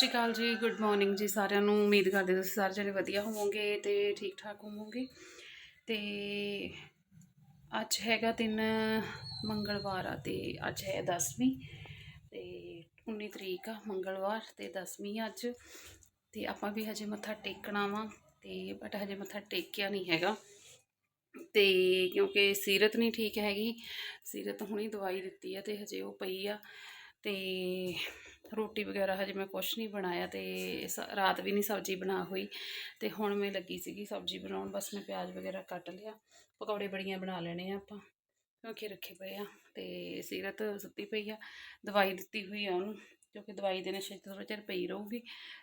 ਸ਼੍ਰੀ ਅਕਾਲ ਜੀ good morning ਜੀ ਸਾਰਿਆਂ ਨੂੰ। ਉਮੀਦ ਕਰਦੇ ਤੁਸੀਂ ਸਾਰੇ ਜਣੇ ਵਧੀਆ ਹੋਵੋਗੇ ਤੇ ਠੀਕ ਠਾਕ ਹੋਵੋਗੇ। ਤੇ ਅੱਜ ਹੈਗਾ ਦਿਨ ਮੰਗਲਵਾਰ ਆ ਤੇ ਅੱਜ ਹੈ 10ਵੀਂ ਤੇ 19 ਤਰੀਕ ਆ ਮੰਗਲਵਾਰ ਤੇ 10ਵੀਂ ਆ ਅੱਜ। ਤੇ ਆਪਾਂ ਵੀ ਹਜੇ ਮੱਥਾ ਟੇਕਣਾ ਵਾ ਤੇ ਬਟ ਹਜੇ ਮੱਥਾ ਟੇਕਿਆ ਨਹੀਂ ਹੈਗਾ। ਤੇ ਕਿਉਂਕਿ ਸੀਰਤ ਨਹੀਂ ਠੀਕ ਹੈਗੀ, ਸੀਰਤ ਹੁਣੀ ਦਵਾਈ ਦਿੱਤੀ ਆ ਤੇ ਹਜੇ ਉਹ ਪਈ ਆ। ਤੇ ਰੋਟੀ ਵਗੈਰਾ ਹਜੇ ਮੈਂ ਕੁਛ ਨਹੀਂ ਬਣਾਇਆ ਤੇ ਸ- ਰਾਤ ਵੀ ਨਹੀਂ ਸਬਜ਼ੀ ਬਣਾ ਹੋਈ। ਤੇ ਹੁਣ ਮੈਂ ਲੱਗੀ ਸੀਗੀ ਸਬਜ਼ੀ ਬਣਾਉਣ, ਬਸ ਮੈਂ ਪਿਆਜ਼ ਵਗੈਰਾ ਕੱਟ ਲਿਆ। ਪਕੌੜੇ ਬੜੀਆਂ ਬਣਾ ਲੈਣੇ ਆ ਆਪਾਂ ਕਿਉਂਕਿ ਰੱਖੇ ਪਏ ਆ ਤੇ ਸੀਰਤ ਸੁੱਤੀ ਪਈ ਆ। ਦਵਾਈ ਦਿੱਤੀ ਹੋਈ ਆ ਉਹਨੂੰ, ਕਿਉਂਕਿ ਦਵਾਈ ਦੇ ਨਸ਼ੇ 'ਚ ਥੋੜ੍ਹਾ ਚਿਰ ਪਈ ਰਹੂਗੀ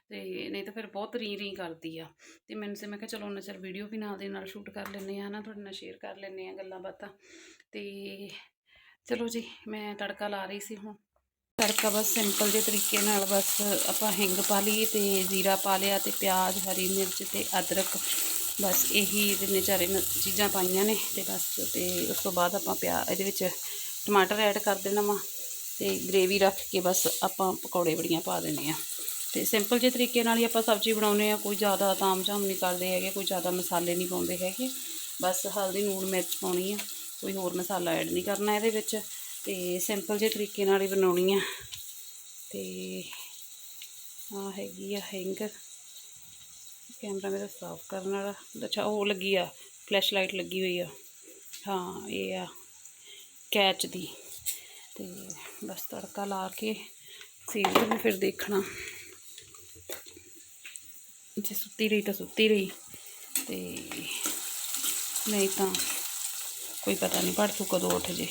ਤੇ ਨਹੀਂ ਤਾਂ ਫਿਰ ਬਹੁਤ ਰੀ ਰੀ ਕਰਦੀ ਆ। ਤੇ ਮੈਨੂੰ ਸੇ, ਮੈਂ ਕਿਹਾ ਚਲੋ ਉਹਨਾਂ ਚਿਰ ਵੀਡੀਓ ਵੀ ਨਾਲ ਦੇ ਨਾਲ ਸ਼ੂਟ ਕਰ ਲੈਂਦੇ ਆ ਨਾ ਤੁਹਾਡੇ ਨਾਲ ਸ਼ੇਅਰ ਕਰ ਲੈਂਦੇ ਆ ਗੱਲਾਂ ਬਾਤਾਂ। ਤੇ ਚਲੋ ਜੀ, ਮੈਂ ਤੜਕਾ ਲਾ ਰਹੀ ਸੀ ਹੁਣ। ਤੜਕਾ ਬਸ ਸਿੰਪਲ ਜਿਹੇ ਤਰੀਕੇ ਨਾਲ ਬਸ ਆਪਾਂ ਹਿੰਗ ਪਾ ਲਈ ਤੇ ਜ਼ੀਰਾ ਪਾ ਲਿਆ ਤੇ ਪਿਆਜ਼, ਹਰੀ ਮਿਰਚ ਤੇ ਅਦਰਕ ਬਸ ਇਹੀ ਜਿੰਨੇ ਚਾਰੇ ਮ- ਚੀਜ਼ਾਂ ਪਾਈਆਂ ਨੇ ਤੇ ਬਸ ਤੇ ਉਸ ਤੋਂ ਬਾਅਦ ਆਪਾਂ ਪਿਆ ਇਹਦੇ ਵਿੱਚ ਟਮਾਟਰ ਐਡ ਕਰ ਦੇਣਾ ਵਾ ਤੇ ਗ੍ਰੇਵੀ ਰੱਖ ਕੇ ਬਸ ਆਪਾਂ ਪਕੌੜੇ ਬੜੀਆਂ ਪਾ ਦੇਣੇ ਆ। ਤੇ ਸਿੰਪਲ ਜਿਹੇ ਤਰੀਕੇ ਨਾਲ ਹੀ ਆਪਾਂ ਸਬਜ਼ੀ ਬਣਾਉਨੇ ਆ, ਕੋਈ ਜ਼ਿਆਦਾ ਤਾਮ-ਝਾਮ ਨਹੀਂ ਕਰਦੇ ਹੈਗੇ, ਕੋਈ ਜ਼ਿਆਦਾ ਮਸਾਲੇ ਨਹੀਂ ਪਾਉਂਦੇ ਹੈਗੇ। ਬਸ ਹਲਦੀ ਲੂਣ ਮਿਰਚ ਪਾਉਣੀ ਆ, ਕੋਈ ਹੋਰ ਮਸਾਲਾ ਐਡ ਨਹੀਂ ਕਰਨਾ ਇਹਦੇ ਵਿੱਚ। ਤੇ ਸਿੰਪਲ ਜਿਹੇ ਤਰੀਕੇ ਨਾਲ ਹੀ ਬਣਾਉਣੀ ਆ। ਤੇ ਆ ਹੈਗੀ ਆ ਹੈਂਗਰ ਕੈਮਰਾ ਮੇਰਾ ਸਾਫ਼ ਕਰਨ ਵਾਲਾ। ਅੱਛਾ, ਉਹ ਲੱਗੀ ਆ ਫਲੈਸ਼ ਲਾਈਟ ਲੱਗੀ ਹੋਈ ਆ। ਹਾਂ, ਇਹ ਆ ਕੈਚ ਦੀ। ਤੇ ਬਸ ਤੜਕਾ ਲਾ ਕੇ ਸੀਰੀਅਲ ਵੀ ਫਿਰ ਦੇਖਣਾ। ਜੇ ਸੁੱਤੀ ਰਹੀ ਤਾਂ ਸੁੱਤੀ ਰਹੀ। ਤੇ ਨਹੀਂ ਤਾਂ ਕੋਈ ਪਤਾ ਨਹੀਂ ਪੜ ਤੂੰ ਕਦੋਂ ਉੱਠ ਜੇ।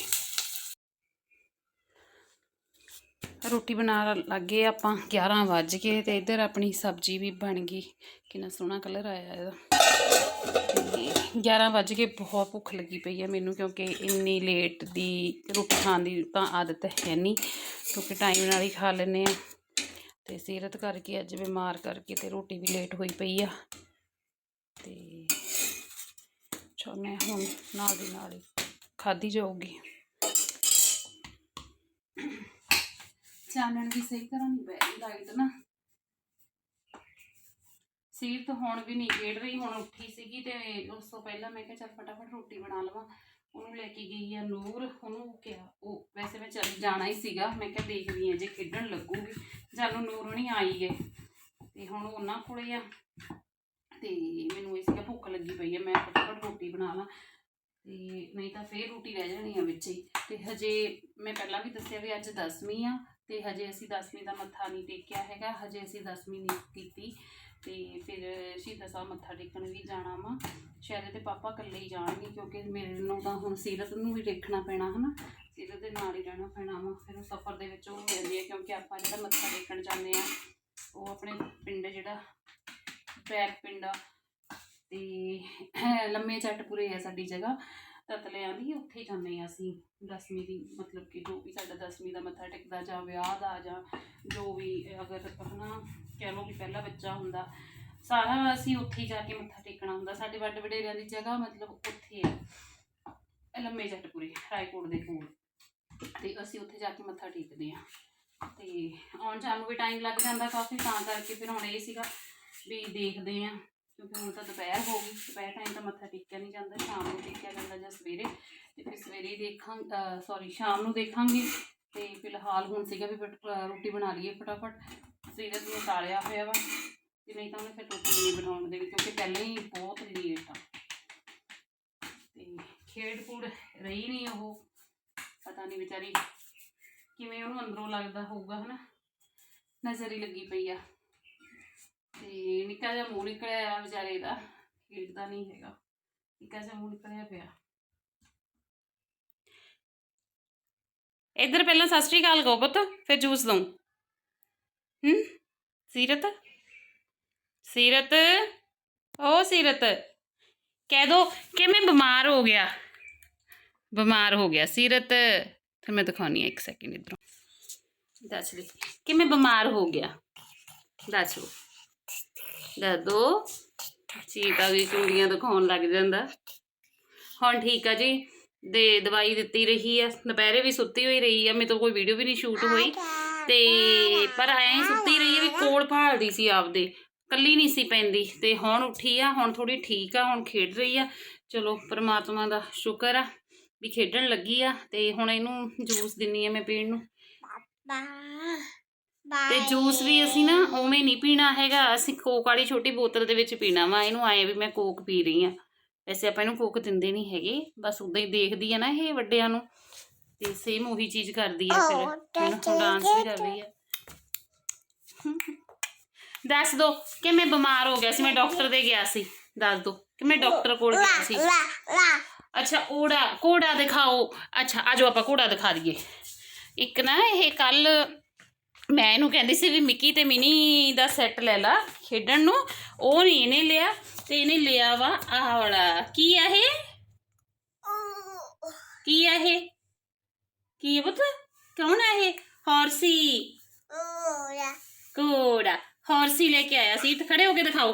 ਰੋਟੀ ਬਣਾ ਲੱਗੇ ਆਪਾਂ। 11 ਵੱਜ ਗਏ ਤੇ ਇੱਧਰ ਆਪਣੀ ਸਬਜ਼ੀ ਵੀ ਬਣ ਗਈ। ਕਿੰਨਾ ਸੋਹਣਾ ਕਲਰ ਆਇਆ ਇਹਦਾ। ਤੇ 11 ਵੱਜ ਕੇ ਬਹੁਤ ਭੁੱਖ ਲੱਗੀ ਪਈ ਹੈ ਮੈਨੂੰ ਕਿਉਂਕਿ ਇੰਨੀ ਲੇਟ ਦੀ ਰੋਟੀ ਖਾਣ ਦੀ ਤਾਂ ਆਦਤ ਹੈ ਨਹੀਂ ਕਿਉਂਕਿ ਟਾਈਮ ਨਾਲ ਹੀ ਖਾ ਲੈਂਦੇ ਆ। ਤੇ ਸੀਰਤ ਕਰਕੇ ਅੱਜ ਬਿਮਾਰ ਕਰਕੇ ਤੇ ਰੋਟੀ ਵੀ ਲੇਟ ਹੋਈ ਪਈ ਆ। ਤੇ ਚਾਹੁੰਦੇ ਹਾਂ ਹੁਣ ਨਾਲ ਦੀ ਨਾਲ ਹੀ ਖਾਧੀ ਜਾਊਗੀ। ਚਾਨਣ ਵੀ ਸਹੀ ਤਰ੍ਹਾਂ ਨਹੀਂ ਬੈ ਲਾਈਟ ਨਾ। ਸੀਰਤ ਹੁਣ ਵੀ ਨਹੀਂ ਖੇਡ ਰਹੀ, ਹੁਣ ਉੱਠੀ ਸੀਗੀ ਤੇ ਉਸ ਤੋਂ ਪਹਿਲਾਂ ਮੈਂ ਕਿਹਾ ਚੱਲ ਫਟਾਫਟ ਰੋਟੀ ਬਣਾ ਲਵਾਂ। ਉਹਨੂੰ ਲੈ ਕੇ ਗਈ ਆ ਨੂਰ, ਉਹਨੂੰ ਕਿਹਾ, ਉਹ ਵੈਸੇ ਮੈਂ ਚੱਲ ਜਾਣਾ ਹੀ ਸੀਗਾ, ਮੈਂ ਕਿਹਾ ਦੇਖਦੀ ਆ ਜੇ ਖੇਡਣ ਲੱਗੂਗੀ। ਜਾਨੂੰ ਨੂਰ ਨਹੀਂ ਆਈ ਗਏ ਤੇ ਹੁਣ ਉਹਨਾਂ ਕੋਲੇ ਆ। ਤੇ ਮੈਨੂੰ ਇਹ ਸੀਗਾ ਭੁੱਖ ਲੱਗੀ ਪਈ ਆ, ਮੈਂ ਫਟਾਫਟ ਰੋਟੀ ਬਣਾ ਲਾਂ। ਤੇ ਨਹੀਂ ਤਾਂ ਫੇਰ ਰੋਟੀ ਰਹਿ ਜਾਣੀ ਆ ਵਿੱਚ ਹੀ। ਤੇ ਹਜੇ ਮੈਂ ਪਹਿਲਾਂ ਵੀ ਦੱਸਿਆ ਵੀ ਅੱਜ 10ਵੀਂ ਆ ਤੇ ਹਜੇ ਅਸੀਂ 10ਵੀਂ ਦਾ ਮੱਥਾ ਨਹੀਂ ਟੇਕਿਆ ਹੈਗਾ, ਹਜੇ ਅਸੀਂ 10ਵੀਂ ਨਹੀਂ ਕੀਤੀ ਤੇ ਫਿਰ ਸ਼ਹੀਦਾਂ ਸਾਹਿਬ ਮੱਥਾ ਟੇਕਣ ਵੀ ਜਾਣਾ ਵਾ। ਸ਼ਾਇਦ ਤੇ ਪਾਪਾ ਇਕੱਲੇ ਹੀ ਜਾਣਗੇ ਕਿਉਂਕਿ ਮੇਰੇ ਨੂੰ ਤਾਂ ਹੁਣ ਸੀਰਤ ਨੂੰ ਵੀ ਦੇਖਣਾ ਪੈਣਾ ਹਨਾ, ਸੀਰਤ ਦੇ ਨਾਲ ਹੀ ਰਹਿਣਾ ਪੈਣਾ ਵਾ। ਫਿਰ ਉਹ ਸਫ਼ਰ ਦੇ ਵਿੱਚ ਉਹ ਹੋ ਜਾਂਦੀ ਹੈ ਕਿਉਂਕਿ ਆਪਾਂ ਜਿਹੜਾ ਮੱਥਾ ਟੇਕਣ ਜਾਂਦੇ ਆ, ਉਹ ਆਪਣੇ ਪਿੰਡ ਜਿਹੜਾ ਬੈਕ ਪਿੰਡ ਆ ਤੇ ਲੰਮੇ ਚੱਟ ਪੂਰੇ ਆ ਸਾਡੀ ਜਗ੍ਹਾ। ਤਤਲਿਆਂ ਦੀ ਉੱਥੇ ਜਾਂਦੇ ਹਾਂ ਅਸੀਂ, ਦਸਵੀਂ ਦੀ, ਮਤਲਬ ਕਿ ਜੋ ਵੀ ਸਾਡਾ ਦਸਵੀਂ ਦਾ ਮੱਥਾ ਟੇਕਦਾ ਜਾਂ ਵਿਆਹ ਦਾ ਜਾਂ ਜੋ ਵੀ, ਅਗਰ ਹਨਾ, ਕਹਿ ਲਓ ਕਿ ਪਹਿਲਾ ਬੱਚਾ ਹੁੰਦਾ, ਸਾਰਾ ਅਸੀਂ ਉੱਥੇ ਹੀ ਜਾ ਕੇ ਮੱਥਾ ਟੇਕਣਾ ਹੁੰਦਾ, ਸਾਡੇ ਵੱਡ ਵਡੇਰਿਆਂ ਦੀ ਜਗ੍ਹਾ ਮਤਲਬ ਉੱਥੇ ਹੈ ਲੰਮੇ ਚੱਟਪੁਰੇ ਰਾਏਕੋਟ ਦੇ ਕੋਲ, ਤੇ ਅਸੀਂ ਉੱਥੇ ਜਾ ਕੇ ਮੱਥਾ ਟੇਕਦੇ ਆ ਤੇ ਆਉਣ ਜਾਣ ਨੂੰ ਵੀ ਟਾਈਮ ਲੱਗ ਜਾਂਦਾ ਕਾਫੀ, ਤਾਂ ਕਰਕੇ ਫਿਰ ਹੁਣ ਇਹ ਸੀਗਾ, ਵੀ ਦੇਖਦੇ ਆ ਕਿਉਂਕਿ ਹੁਣ ਤਾਂ ਦੁਪਹਿਰ ਹੋ ਗਈ, ਦੁਪਹਿਰ ਟਾਈਮ ਤਾਂ ਮੱਥਾ ਟੇਕਿਆ ਨਹੀਂ ਜਾਂਦਾ, ਸ਼ਾਮ ਨੂੰ ਟੇਕਿਆ ਜਾਂਦਾ ਜਾਂ ਸਵੇਰੇ। ਤੇ ਫਿਰ ਸਵੇਰੇ ਹੀ ਦੇਖਾਂ ਸੌਰੀ ਸ਼ਾਮ ਨੂੰ ਦੇਖਾਂਗੇ। ਤੇ ਫਿਲਹਾਲ ਹੁਣ ਸੀਗਾ ਵੀ ਫਟ- ਰੋਟੀ ਬਣਾ ਲਈਏ ਫਟਾਫਟ। ਸਵੇਰੇ ਨੂੰ ਸਾਲਿਆ ਹੋਇਆ ਵਾ, ਤੇ ਨਹੀਂ ਤਾਂ ਉਹਨੇ ਫਿਰ ਰੋਟੀ ਨਹੀਂ ਬਣਾਉਣ ਦੇਣੀ, ਕਿਉਂਕਿ ਪਹਿਲਾਂ ਹੀ ਬਹੁਤ ਲੇਟ ਆ। ਤੇ ਖੇਡ ਕੂੜ ਰਹੀ ਨਹੀਂ ਉਹ, ਪਤਾ ਨਹੀਂ ਵਿਚਾਰੀ ਕਿਵੇਂ ਉਹਨੂੰ ਅੰਦਰੋਂ ਲੱਗਦਾ ਹੋਊਗਾ, ਹਨਾ? ਨਜ਼ਰ ਹੀ ਲੱਗੀ ਪਈ ਆ। ਤੇ ਨਿੱਕਾ ਜਿਹਾ ਮੂੰਹ ਨਿਕਲਿਆ ਆ ਵਿਚਾਰੇ ਦਾ। ਖੇਡਦਾ ਨਹੀਂ ਹੈਗਾ। ਨਿੱਕਾ ਜਿਹਾ ਮੂੰਹ ਨਿਕਲਿਆ ਪਿਆ। ਇੱਧਰ ਪਹਿਲਾਂ ਸਤਿ ਸ਼੍ਰੀ ਅਕਾਲ ਕਹੋ ਪੁੱਤ, ਫਿਰ ਜੂਸ ਦਊਂ। ਹੂੰ? ਸੀਰਤ? ਸੀਰਤ? ਓ ਸੀਰਤ, ਕਹਿ ਦੋ ਕਿ ਮੈਂ ਬਿਮਾਰ ਹੋ ਗਿਆ। ਬਿਮਾਰ ਹੋ ਗਿਆ। ਸੀਰਤ, ਫਿਰ ਮੈਂ ਦਿਖਾਉਣੀ ਆ ਇੱਕ ਸੈਕਿੰਡ ਇਧਰੋਂ। ਦੱਸ ਲਈ ਕਿ ਮੈਂ ਬਿਮਾਰ ਹੋ ਗਿਆ। ਦੱਸ ਲਓ ਦੱਸ ਦੋ। ਚੀਤਾ ਵੀ ਚੂੜੀਆਂ ਦਿਖਾਉਣ ਲੱਗ ਜਾਂਦਾ। ਹੁਣ ਠੀਕ ਆ ਜੀ। ਦੇ ਦਵਾਈ ਦਿੱਤੀ ਰਹੀ ਆ। ਦੁਪਹਿਰੇ ਵੀ ਸੁੱਤੀ ਹੋਈ ਰਹੀ ਆ। ਮੇਰੇ ਤੋਂ ਕੋਈ ਵੀਡੀਓ ਵੀ ਨਹੀਂ ਸ਼ੂਟ ਹੋਈ। ਤੇ ਪਰ ਐਂ ਸੁੱਤੀ ਰਹੀ ਹੈ ਵੀ ਕੋਲ ਭਾਲਦੀ ਸੀ ਆਪਦੇ। ਕੱਲੀ ਨਹੀਂ ਸੀ ਪੈਂਦੀ। ਤੇ ਹੁਣ ਉੱਠੀ ਆ। ਹੁਣ ਥੋੜੀ ਠੀਕ ਆ। ਹੁਣ ਖੇਡ ਰਹੀ ਆ। ਚਲੋ ਪ੍ਰਮਾਤਮਾ ਦਾ ਸ਼ੁਕਰ ਆ ਵੀ ਖੇਡਣ ਲੱਗੀ ਆ। ਤੇ ਹੁਣ ਇਹਨੂੰ ਜੂਸ ਦਿੰਨੀ ਆ ਮੈਂ ਪੀਣ ਨੂੰ। ਤੇ ਜੂਸ ਵੀ ਅਸੀਂ ਨਾ ਉਵੇਂ ਨਹੀਂ ਪੀਣਾ ਹੈਗਾ ਅਸੀਂ ਕੋਕ ਵਾਲੀ ਛੋਟੀ ਬੋਤਲ ਦੇ ਵਿੱਚ ਪੀਣਾ ਵਾ ਇਹਨੂੰ ਆਏ ਵੀ ਮੈਂ ਕੋਕ ਪੀ ਰਹੀ ਆ ਵੈਸੇ ਆਪਾਂ ਇਹਨੂੰ ਕੋਕ ਦਿੰਦੇ ਨਹੀਂ ਹੈਗੇ ਬਸ ਉਦਾਂ ਹੀ ਦੇਖਦੀ ਆ ਨਾ ਇਹ ਵੱਡਿਆਂ ਨੂੰ ਤੇ ਸੇਮ ਉਹੀ ਚੀਜ਼ ਕਰਦੀ ਆ ਫਿਰ ਡਾਂਸ ਵੀ ਕਰ ਰਹੀ ਆ। ਦੱਸ ਦੋ ਕਿ ਮੈਂ ਬਿਮਾਰ ਹੋ ਗਿਆ ਸੀ ਮੈਂ ਡਾਕਟਰ ਦੇ ਗਿਆ ਸੀ ਦੱਸ ਦੋ ਕਿ ਮੈਂ ਡਾਕਟਰ ਕੋਲ ਗਿਆ ਸੀ। ਅੱਛਾ ਓੜਾ ਕੋੜਾ ਦਿਖਾਓ। ਅੱਛਾ ਆਜੋ ਆਪਾਂ ਕੋੜਾ ਦਿਖਾ ਦਈਏ। ਇੱਕ ਨਾ ਇਹ ਕੱਲ ਮੈਂ ਇਹਨੂੰ ਕਹਿੰਦੀ ਸੀ ਵੀ ਮਿੱਕੀ ਤੇ ਮਿਨੀ ਦਾ ਸੈੱਟ ਲੈ ਲਾ ਖੇਡਣ ਨੂੰ। ਉਹ ਨਹੀਂ ਇਹਨੇ ਲਿਆ ਤੇ ਇਹਨੇ ਲਿਆ ਵਾ ਆਹ ਵਾਲਾ। ਕੀ ਆ ਇਹ? ਕੀ ਆ ਇਹ? ਕੀ ਹੈ ਪੁੱਤ? ਕੌਣ ਆ ਇਹ? ਹਾਰਸੀ। ਕੋੜਾ ਹਾਰਸੀ ਲੈ ਕੇ ਆਇਆ ਸੀ। ਤੇ ਖੜੇ ਹੋ ਕੇ ਦਿਖਾਓ।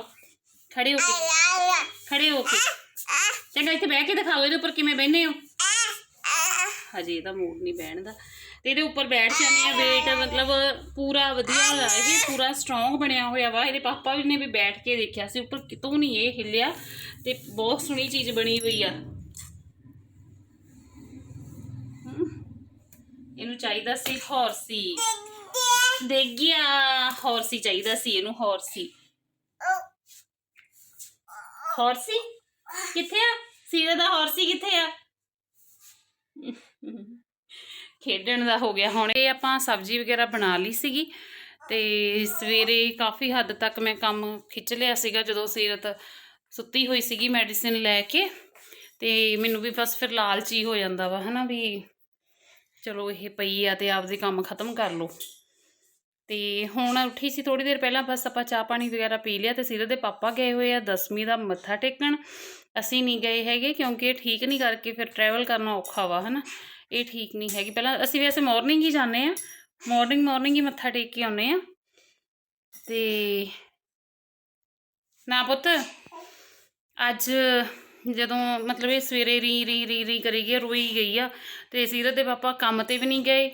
ਖੜੇ ਹੋ ਕੇ। ਖੜੇ ਹੋ ਕੇ। ਚੰਗਾ ਇੱਥੇ ਬਹਿ ਕੇ ਦਿਖਾਓ ਇਹਦੇ ਉੱਪਰ ਕਿਵੇਂ ਬਹਿੰਦੇ ਹੋ। ਹਜੇ ਇਹਦਾ ਮੂਡ ਨਹੀਂ ਬਹਿਣ ਦਾ। ਤੇ ਇਹਦੇ ਉੱਪਰ ਬੈਠ ਜਾਂਦੇ ਆ, weight ਮਤਲਬ ਪੂਰਾ ਵਧੀਆ ਹੋਇਆ, ਇਹ ਪੂਰਾ ਸਟਰੋਂਗ ਬਣਿਆ ਹੋਇਆ ਵਾ। ਇਹਦੇ ਪਾਪਾ ਵੀ ਨੇ ਵੀ ਬੈਠ ਕੇ ਦੇਖਿਆ ਸੀ, ਉੱਪਰ ਕਿਤੋਂ ਨਹੀਂ ਇਹ ਹਿੱਲਿਆ ਤੇ ਬਹੁਤ ਸੋਹਣੀ ਚੀਜ਼ ਬਣੀ ਹੋਈ ਆ। ਇਹਨੂੰ ਚਾਹੀਦਾ ਸੀ ਹੌਰਸੀ। ਦੇਖ ਗਿਆ, ਹੌਰਸੀ ਚਾਹੀਦਾ ਸੀ ਇਹਨੂੰ, ਹੌਰਸੀ। ਹੌਰਸੀ? ਕਿੱਥੇ ਆ? ਸੀਰੇ ਦਾ ਹੌਰਸੀ ਕਿੱਥੇ ਆ? ਖੇਡਣ ਦਾ ਹੋ ਗਿਆ। ਹੁਣ ਇਹ ਆਪਾਂ ਸਬਜ਼ੀ ਵਗੈਰਾ ਬਣਾ ਲਈ ਸੀਗੀ ਤੇ ਸਵੇਰੇ ਕਾਫੀ ਹੱਦ ਤੱਕ ਮੈਂ ਕੰਮ ਖਿੱਚ ਲਿਆ ਸੀਗਾ ਜਦੋਂ ਸੀਰਤ ਸੁੱਤੀ ਹੋਈ ਸੀਗੀ ਮੈਡੀਸਿਨ ਲੈ ਕੇ ਤੇ ਮੈਨੂੰ ਵੀ ਬਸ ਫਿਰ ਲਾਲਚੀ ਹੋ ਜਾਂਦਾ ਵਾ, ਹਨਾ ਵੀ ਚਲੋ ਇਹ ਪਈ ਆ ਤੇ ਆਪਦੇ ਕੰਮ ਖਤਮ ਕਰ ਲਓ। ਤੇ ਹੁਣ ਉੱਠੀ ਸੀ ਥੋੜੀ ਦੇਰ ਪਹਿਲਾਂ, ਬਸ ਆਪਾਂ ਚਾਹ ਪਾਣੀ ਵਗੈਰਾ ਪੀ ਲਿਆ ਤੇ ਸੀਰਤ ਦੇ ਪਾਪਾ ਗਏ ਹੋਏ ਆ, ਦਸਵੀਂ ਦਾ ਮੱਥਾ ਟੇਕਣ। ਅਸੀਂ ਨਹੀਂ ਗਏ ਹੈਗੇ ਕਿਉਂਕਿ ਇਹ ਠੀਕ ਨਹੀਂ ਕਰਕੇ ਫਿਰ ਟਰੈਵਲ ਕਰਨਾ ਔਖਾ ਵਾ, ਹਨਾ। ਇਹ ਠੀਕ ਨਹੀਂ ਹੈਗੀ। ਪਹਿਲਾਂ ਅਸੀਂ ਵੈਸੇ ਮਾਰਨਿੰਗ ਹੀ ਜਾਂਦੇ ਆ ਮਾਰਨਿੰਗ ਮਾਰਨਿੰਗ ਹੀ ਮੱਥਾ ਟੇਕ ਕੇ ਆਉਂਦੇ ਆ ਤੇ ਨਾ ਪੁੱਤ, ਅੱਜ ਜਦੋਂ ਮਤਲਬ ਇਹ ਸਵੇਰੇ ਰੀ ਰੀ ਰੀ ਰੀ ਕਰੀ ਗਈ ਰੋਈ ਗਈ ਆ, ਤੇ ਸੀਰਤ ਦੇ ਪਾਪਾ ਕੰਮ ਤੇ ਵੀ ਨਹੀਂ ਗਏ,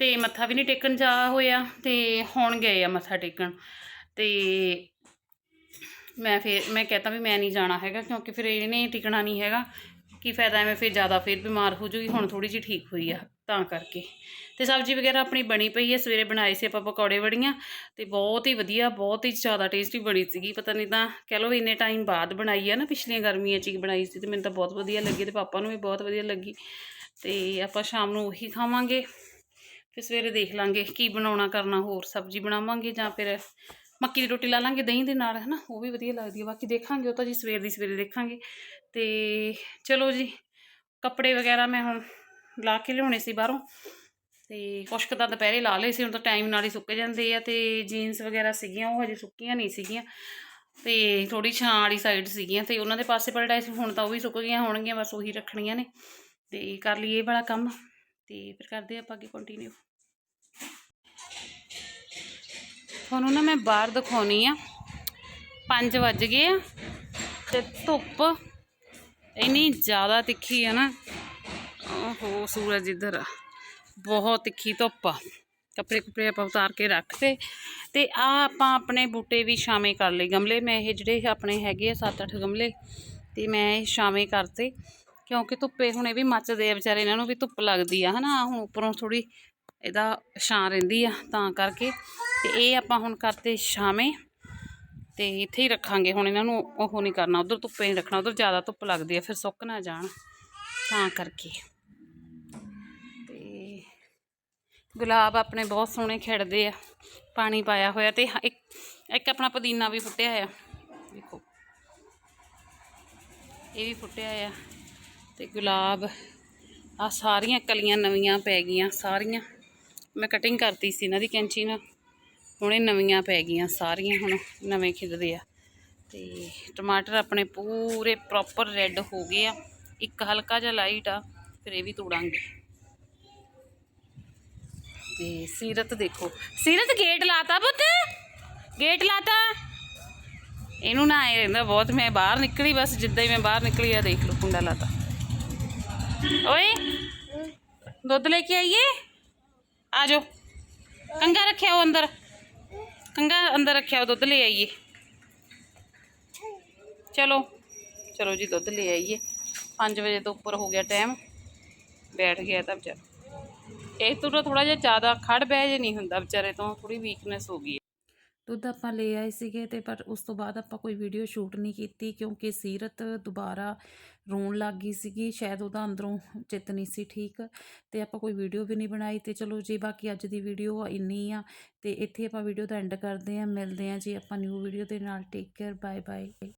ਤੇ ਮੱਥਾ ਵੀ ਨਹੀਂ ਟੇਕਣ ਜਾ ਹੋਇਆ, ਤੇ ਹੁਣ ਗਏ ਆ ਮੱਥਾ ਟੇਕਣ। ਤੇ ਮੈਂ ਫਿਰ, ਮੈਂ ਕਹਤਾ ਵੀ ਮੈਂ ਨਹੀਂ ਜਾਣਾ ਹੈਗਾ, ਕਿਉਂਕਿ ਫਿਰ ਇਹਨੇ ਟਿਕਣਾ ਨਹੀਂ ਹੈਗਾ। ਕੀ ਫਾਇਦਾ ਐਵੇਂ ਫਿਰ ਜ਼ਿਆਦਾ ਫਿਰ ਬਿਮਾਰ ਹੋ ਜੂਗੀ ਹੁਣ ਥੋੜੀ ਜਿਹੀ ਠੀਕ ਹੋਈ ਆ, ਤਾਂ ਕਰਕੇ। ਤੇ ਸਬਜ਼ੀ ਵਗੈਰਾ ਆਪਣੀ ਬਣੀ ਪਈ ਹੈ ਸਵੇਰੇ ਬਣਾਏ ਸੀ ਆਪਾਂ ਪਕੌੜੇ ਵੜੀਆਂ, ਤੇ ਬਹੁਤ ਹੀ ਵਧੀਆ, ਬਹੁਤ ਹੀ ਜ਼ਿਆਦਾ ਟੇਸਟੀ ਬਣੀ ਸੀਗੀ। ਪਤਾ ਨਹੀਂ ਤਾਂ ਕਹਿ ਲਓ ਇੰਨੇ ਟਾਈਮ ਬਾਅਦ ਬਣਾਈ ਆ ਨਾ, ਪਿਛਲੀਆਂ ਗਰਮੀਆਂ 'ਚ ਹੀ ਬਣਾਈ ਸੀ, ਤੇ ਮੈਨੂੰ ਤਾਂ ਬਹੁਤ ਵਧੀਆ ਲੱਗੀ ਤੇ ਪਾਪਾ ਨੂੰ ਵੀ ਬਹੁਤ ਵਧੀਆ ਲੱਗੀ। ਤੇ ਆਪਾਂ ਸ਼ਾਮ ਨੂੰ ਉਹੀ ਖਾਵਾਂਗੇ, ਫਿਰ ਸਵੇਰੇ ਦੇਖ ਲਾਂਗੇ ਕੀ ਬਣਾਉਣਾ, ਕਰਨਾ, ਹੋਰ ਸਬਜ਼ੀ ਬਣਾਵਾਂਗੇ ਜਾਂ ਫਿਰ ਮੱਕੀ ਦੀ ਰੋਟੀ ਲਾ ਲਾਂਗੇ ਦਹੀਂ ਦੇ ਨਾਲ ਹੈ ਨਾ ਉਹ ਵੀ ਵਧੀਆ ਲੱਗਦੀ ਹੈ ਬਾਕੀ ਦੇਖਾਂਗੇ ਉਹ ਤਾਂ ਜੀ, ਸਵੇਰ ਦੀ ਸਵੇਰੇ ਦੇਖਾਂਗੇ। ਤੇ ਚਲੋ ਜੀ, ਕੱਪੜੇ ਵਗੈਰਾ ਮੈਂ ਹੁਣ ਲਾ ਕੇ ਲਿਆਉਣੇ ਸੀ ਬਾਹਰੋਂ ਤੇ ਕੁਛ ਕੁ ਤਾਂ ਦੁਪਹਿਰੇ ਲਾ ਲਏ ਸੀ, ਹੁਣ ਤਾਂ ਟਾਈਮ ਨਾਲ ਹੀ ਸੁੱਕ ਜਾਂਦੇ ਆ ਤੇ ਜੀਨਸ ਵਗੈਰਾ ਸੀਗੀਆਂ, ਉਹ ਹਜੇ ਸੁੱਕੀਆਂ ਨਹੀਂ ਸੀਗੀਆਂ ਤੇ ਥੋੜੀ ਛਾਂ ਵਾਲੀ ਸਾਈਡ ਸੀਗੀਆਂ ਤੇ ਉਹਨਾਂ ਦੇ ਪਾਸੇ ਪਲਟਾਏ ਸੀ, ਹੁਣ ਤਾਂ ਉਹ ਵੀ ਸੁੱਕ ਗਈਆਂ ਹੋਣਗੀਆਂ, ਬਸ ਉਹੀ ਰੱਖਣੀਆਂ ਨੇ ਤੇ ਕਰ ਲਈਏ ਵਾਲਾ ਕੰਮ ਤੇ ਫਿਰ ਕਰਦੇ ਆਪਾਂ ਅੱਗੇ ਕੰਟੀਨਿਊ ਤੁਹਾਨੂੰ ਨਾ ਮੈਂ ਬਾਹਰ ਦਿਖਾਉਣੀ ਆ 5 ਵੱਜ ਗਏ ਆ ਤੇ ਧੁੱਪ ਇੰਨੀ ਜ਼ਿਆਦਾ ਤਿੱਖੀ ਹੈ ਨਾ। ਓਹੋ, ਸੂਰਜ ਇੱਧਰ ਆ। ਬਹੁਤ ਤਿੱਖੀ ਧੁੱਪ ਆ। ਕੱਪੜੇ ਕੁਪੜੇ ਆਪਾਂ ਉਤਾਰ ਕੇ ਰੱਖਤੇ ਤੇ ਆ ਆਪਾਂ ਆਪਣੇ ਬੂਟੇ ਵੀ ਛਾਵੇਂ ਕਰ ਲਏ। ਗਮਲੇ ਮੈਂ ਇਹ ਜਿਹੜੇ ਆਪਣੇ ਹੈਗੇ ਆ 7-8 ਗਮਲੇ, ਤੇ ਮੈਂ ਇਹ ਛਾਵੇਂ ਕਰਤੇ। ਕਿਉਂਕਿ ਧੁੱਪੇ ਹੁਣ ਇਹ ਵੀ ਮੱਚਦੇ ਆ ਵਿਚਾਰੇ, ਇਹਨਾਂ ਨੂੰ ਵੀ ਧੁੱਪ ਲੱਗਦੀ ਆ, ਹਨਾ। ਹੁਣ ਉੱਪਰੋਂ ਥੋੜੀ ਇਹਦਾ ਛਾਂ ਰਹਿੰਦੀ ਆ ਤਾਂ ਕਰਕੇ। ਤੇ ਇਹ ਆਪਾਂ ਹੁਣ ਕਰਤੇ ਛਾਵੇਂ। ਤੇ ਇੱਥੇ ਹੀ ਰੱਖਾਂਗੇ। ਹੁਣ ਇਹਨਾਂ ਨੂੰ ਉਹ ਨਹੀਂ ਕਰਨਾ। ਉਧਰ ਧੁੱਪੇ ਨਹੀਂ ਰੱਖਣਾ। ਉਧਰ ਜ਼ਿਆਦਾ ਧੁੱਪ ਲੱਗਦੀ ਆ, ਫਿਰ ਸੁੱਕ ਨਾ ਜਾਣ। ਤਾਂ ਕਰਕੇ। ਤੇ ਗੁਲਾਬ ਆਪਣੇ ਬਹੁਤ ਸੋਹਣੇ ਖਿੜਦੇ ਆ। ਪਾਣੀ ਪਾਇਆ ਹੋਇਆ ਤੇ ਇੱਕ ਇੱਕ ਆਪਣਾ ਪੁਦੀਨਾ ਵੀ ਫੁੱਟਿਆ ਆ ਦੇਖੋ। ਇਹ ਵੀ ਫੁੱਟਿਆ ਆ ਤੇ ਗੁਲਾਬ ਆ ਸਾਰੀਆਂ ਕਲੀਆਂ ਨਵੀਆਂ ਪੈ ਗਈਆਂ, ਸਾਰੀਆਂ। ਮੈਂ ਕਟਿੰਗ ਕਰਤੀ ਸੀ ਇਹਨਾਂ ਦੀ ਕੈਂਚੀ ਨਾਲ। ਹੁਣ ਇਹ ਨਵੀਆਂ ਪੈ ਗਈਆਂ ਸਾਰੀਆਂ, ਹੁਣ ਨਵੇਂ ਖਿੜਦੇ ਆ। ਤੇ ਟਮਾਟਰ ਆਪਣੇ ਪੂਰੇ ਪ੍ਰੋਪਰ ਰੈੱਡ ਹੋ ਗਏ ਆ। ਇੱਕ ਹਲਕਾ ਜਿਹਾ ਲਾਈਟ ਆ, ਫਿਰ ਇਹ ਵੀ ਤੋੜਾਂਗੇ। ਤੇ ਸੀਰਤ ਦੇਖੋ। ਸੀਰਤ ਗੇਟ ਲਾਤਾ ਪੁੱਤ? ਗੇਟ ਲਾਤਾ? ਇਹਨੂੰ ਨਾ ਆਏ ਰਹਿੰਦਾ ਬਹੁਤ, ਮੈਂ ਬਾਹਰ ਨਿਕਲੀ ਬਸ, ਜਿੱਦਾਂ ਹੀ ਮੈਂ ਬਾਹਰ ਨਿਕਲੀ ਆ, ਦੇਖ ਲਓ, ਕੁੰਡਾ ਲਾਤਾ। ਓਏ, ਦੁੱਧ ਲੈ ਕੇ ਆਈਏ? ਆ ਜਾਓ। ਕੰਗਾ ਰੱਖਿਆ ਉਹ ਅੰਦਰ। ਕੰਗਾ ਅੰਦਰ ਰੱਖਿਆ ਦੁੱਧ ਲੈ ਆਈਏ। ਚਲੋ ਚਲੋ ਜੀ, ਦੁੱਧ ਲੈ ਆਈਏ। 5 ਵਜੇ ਤੋਂ ਉੱਪਰ ਹੋ ਗਿਆ ਟਾਈਮ ਬੈਠ ਗਿਆ ਤਾਂ ਵਿਚਾਰਾ। ਇਹ ਤੋਂ ਥੋੜਾ ਜਿਹਾ ਜ਼ਿਆਦਾ ਖੜ ਬਹਿ ਜੇ ਨਹੀਂ ਹੁੰਦਾ ਵਿਚਾਰੇ ਤੋਂ ਥੋੜੀ ਵੀਕਨੈਸ ਹੋ ਗਈ ਹੈ। ਦੁੱਧ ਆਪਾਂ ਲੈ ਆਏ ਸੀਗੇ ਤੇ ਪਰ ਉਸ ਤੋਂ ਬਾਅਦ ਆਪਾਂ ਕੋਈ ਵੀਡੀਓ ਸ਼ੂਟ ਨਹੀਂ ਕੀਤੀ ਕਿਉਂਕਿ ਸੀਰਤ ਦੁਬਾਰਾ ਰੋਣ ਲੱਗ ਗਈ ਸੀਗੀ, ਸ਼ਾਇਦ ਉਹਦਾ ਅੰਦਰੋਂ ਚਿੱਤ ਨਹੀਂ ਸੀ ਠੀਕ ਤੇ ਆਪਾਂ ਕੋਈ ਵੀਡੀਓ ਵੀ ਨਹੀਂ ਬਣਾਈ ਤੇ ਚਲੋ ਜੀ ਬਾਕੀ ਅੱਜ ਦੀ ਵੀਡੀਓ ਇੰਨੀ ਆ ਤੇ ਇੱਥੇ ਆਪਾਂ ਵੀਡੀਓ ਦਾ ਐਂਡ ਕਰਦੇ ਆ ਮਿਲਦੇ ਆ ਜੀ ਆਪਾਂ ਨਿਊ ਵੀਡੀਓ ਦੇ ਨਾਲ ਟੇਕ ਕੇਅਰ ਬਾਏ ਬਾਏ